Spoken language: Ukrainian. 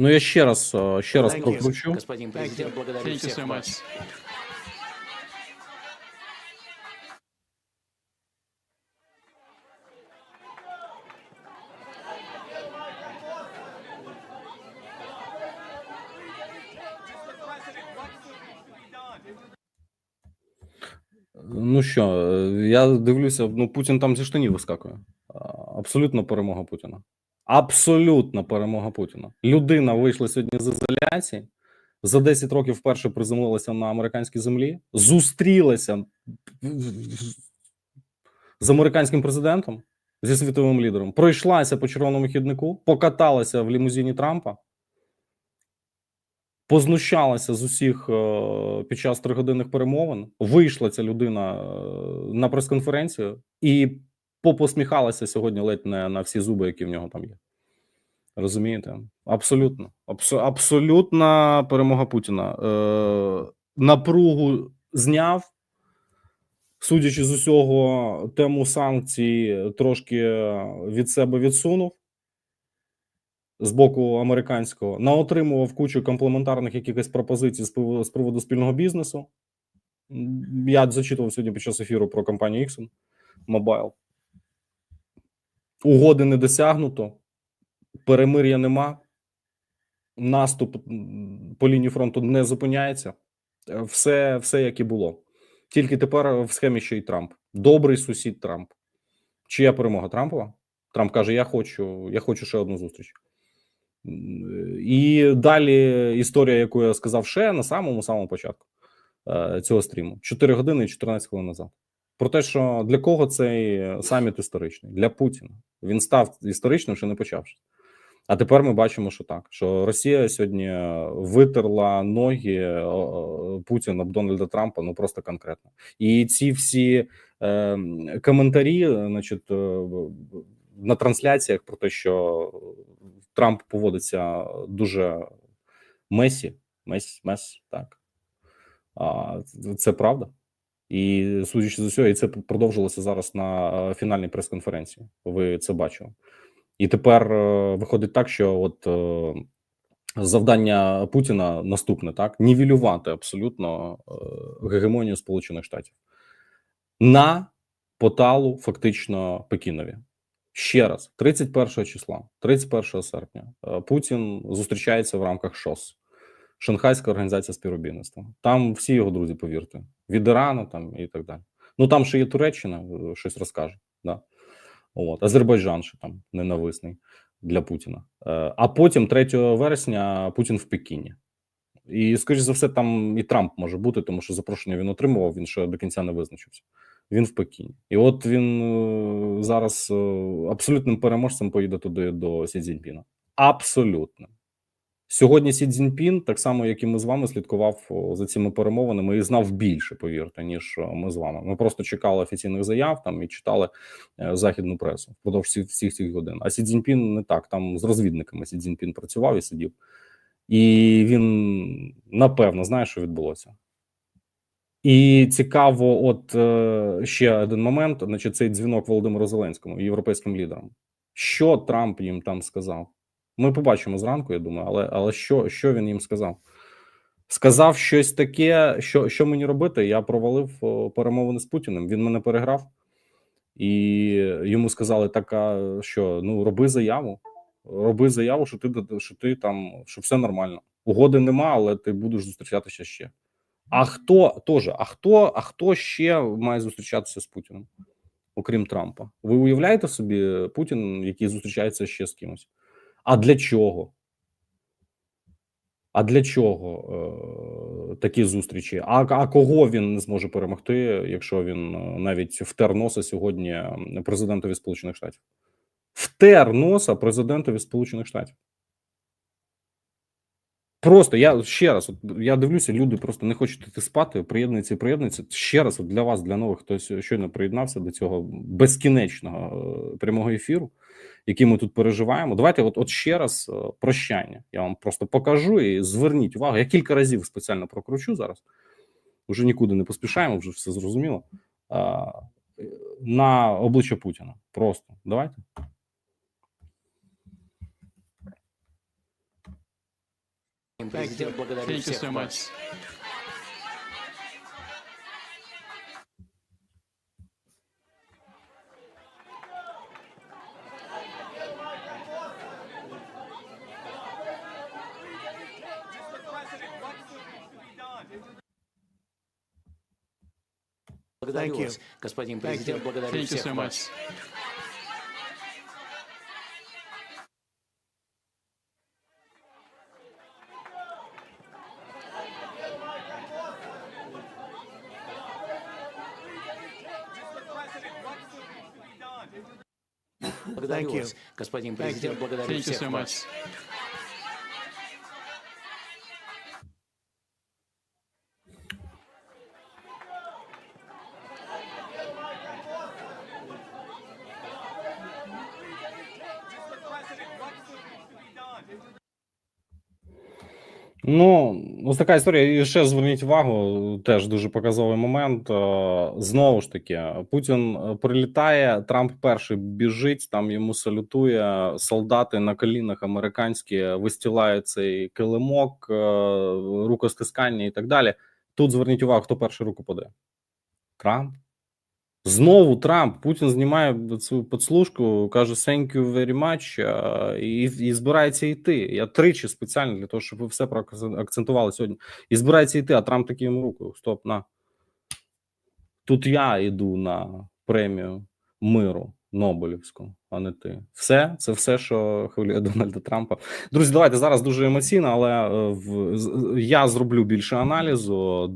Ну я ще раз е, ще раз прокручу. Господин президент, благодарю вас. Ну що, е, я дивлюся, ну Путін там зі штанів вискакує. А, Абсолютно перемога Путіна. Абсолютна перемога Путіна. Людина вийшла сьогодні з ізоляції. За 10 років вперше приземлилася на американській землі, зустрілася з американським президентом, зі світовим лідером, пройшлася по червоному хіднику, покаталася в лімузині Трампа, познущалася з усіх е, під час тригодинних перемовин. Вийшла ця людина е, на прес-конференцію і попосміхалася сьогодні ледь не на всі зуби, які в нього там є. Розумієте? Абсолютно. Абсо- абсолютна перемога Путіна. Е, напругу зняв. Судячи з усього, тему санкцій трошки від себе відсунув з боку американського, наотримував кучу комплементарних якихось пропозицій з приводу, спільного бізнесу. Я зачитував сьогодні під час ефіру про компанію Exxon Mobile. Угоди не досягнуто, перемир'я нема, наступ по лінії фронту не зупиняється. Е, Все, все як і було. Тільки тепер в схемі ще й Трамп. Добрий сусід Трамп. Чия перемога Трампова? Трамп каже: Я хочу, я хочу ще одну зустріч. І далі історія, яку я сказав ще на самому самому початку е, цього стріму: 4 години і 14 хвилин назад. Про те, що для кого цей саміт історичний? Для Путіна. Він став історичним, ще не почавши. А тепер ми бачимо, що так: що Росія сьогодні витерла ноги е, е, Путіна об Дональда Трампа, ну просто конкретно. І ці всі е, коментарі, значить, е, на трансляціях про те, що Трамп поводиться дуже месі, мес, мес, так. А, це правда. І судячи з усього, і це продовжилося зараз на е, фінальній прес-конференції. Ви це бачили. І тепер е, виходить так, що от е, завдання Путіна наступне: так нівелювати абсолютно гегемонію Сполучених Штатів на поталу, фактично Пекінові. Ще раз, 31 числа, 31 серпня, Путін зустрічається в рамках ШОС, Шанхайська організація співробітництва. Там всі його друзі, повірте, від Ірану там і так далі. Ну там ще є Туреччина, е, щось розкаже. Да. От, Азербайджан ще там ненависний для Путіна. Е, А потім, 3 вересня, Путін в Пекіні. І, скоріш за все, там і Трамп може бути, тому що запрошення він отримував, він ще до кінця не визначився. Він в Пекіні. І от він е, зараз абсолютним переможцем поїде туди до Сі Цзіньпіна. Абсолютно. Сьогодні Сі Цзіньпін, так само як і ми з вами, слідкував за цими перемовинами і знав більше, повірте, ніж ми з вами. Ми просто чекали офіційних заяв там і читали е, західну пресу впродовж всіх, цих годин. А Сі Цзіньпін не так. Там з розвідниками Сі Цзіньпін працював і сидів. І він напевно знає, що відбулося. І цікаво, от е, ще один момент: значить, цей дзвінок Володимиру Зеленському, європейським лідерам. Що Трамп їм там сказав? Ми побачимо зранку, я думаю, але але що, що він їм сказав? Сказав щось таке, що що мені робити? Я провалив перемовини з Путіним. Він мене переграв, і йому сказали: так, а що ну роби заяву. Роби заяву, що ти що ти там, що все нормально. Угоди нема, але ти будеш зустрічатися ще. А хто теж, а хто, а хто ще має зустрічатися з Путіним, окрім Трампа? Ви уявляєте собі Путін, який зустрічається ще з кимось? А для чого? А для чого е, такі зустрічі? А, а кого він не зможе перемогти, якщо він е, навіть втер носа сьогодні президентові Сполучених Штатів? Втер носа президентові Сполучених Штатів. Просто я ще раз, от я дивлюся, люди просто не хочуть йти спати, приєднуються і приєднуються. Ще раз, от для вас, для нових, хтось щойно приєднався до цього безкінечного е, прямого ефіру, які ми тут переживаємо. Давайте, от от ще раз е, прощання. Я вам просто покажу і зверніть увагу. Я кілька разів спеціально прокручу зараз. Уже нікуди не поспішаємо, вже все зрозуміло. Е, на обличчя Путіна. Просто давайте. Президент, благодарю всех вас. Благодарю Thank you. вас, господин Thank президент, you. благодарю Thank you всех so вас. much. Благодарю Thank you. вас, господин Thank президент, you. благодарю Thank you всех so вас. much. Ну, ось така історія. І ще зверніть увагу, теж дуже показовий момент. Е, Знову ж таки, Путін прилітає, Трамп перший біжить, там йому салютує. Солдати на колінах американські вистілають цей килимок, е, рукостискання і так далі. Тут зверніть увагу, хто перший руку подає. Трамп. Знову Трамп. Путін знімає цю підслужку, каже thank you very much, і, і збирається йти. Я тричі спеціально для того, щоб ви все проакцентували сьогодні. І збирається йти, а Трамп такий йому руку. Стоп, на. Тут я йду на премію миру Нобелівську, а не ти. Все, це все, що хвилює Дональда Трампа. Друзі, давайте зараз дуже емоційно, але е, в, я зроблю більше аналізу.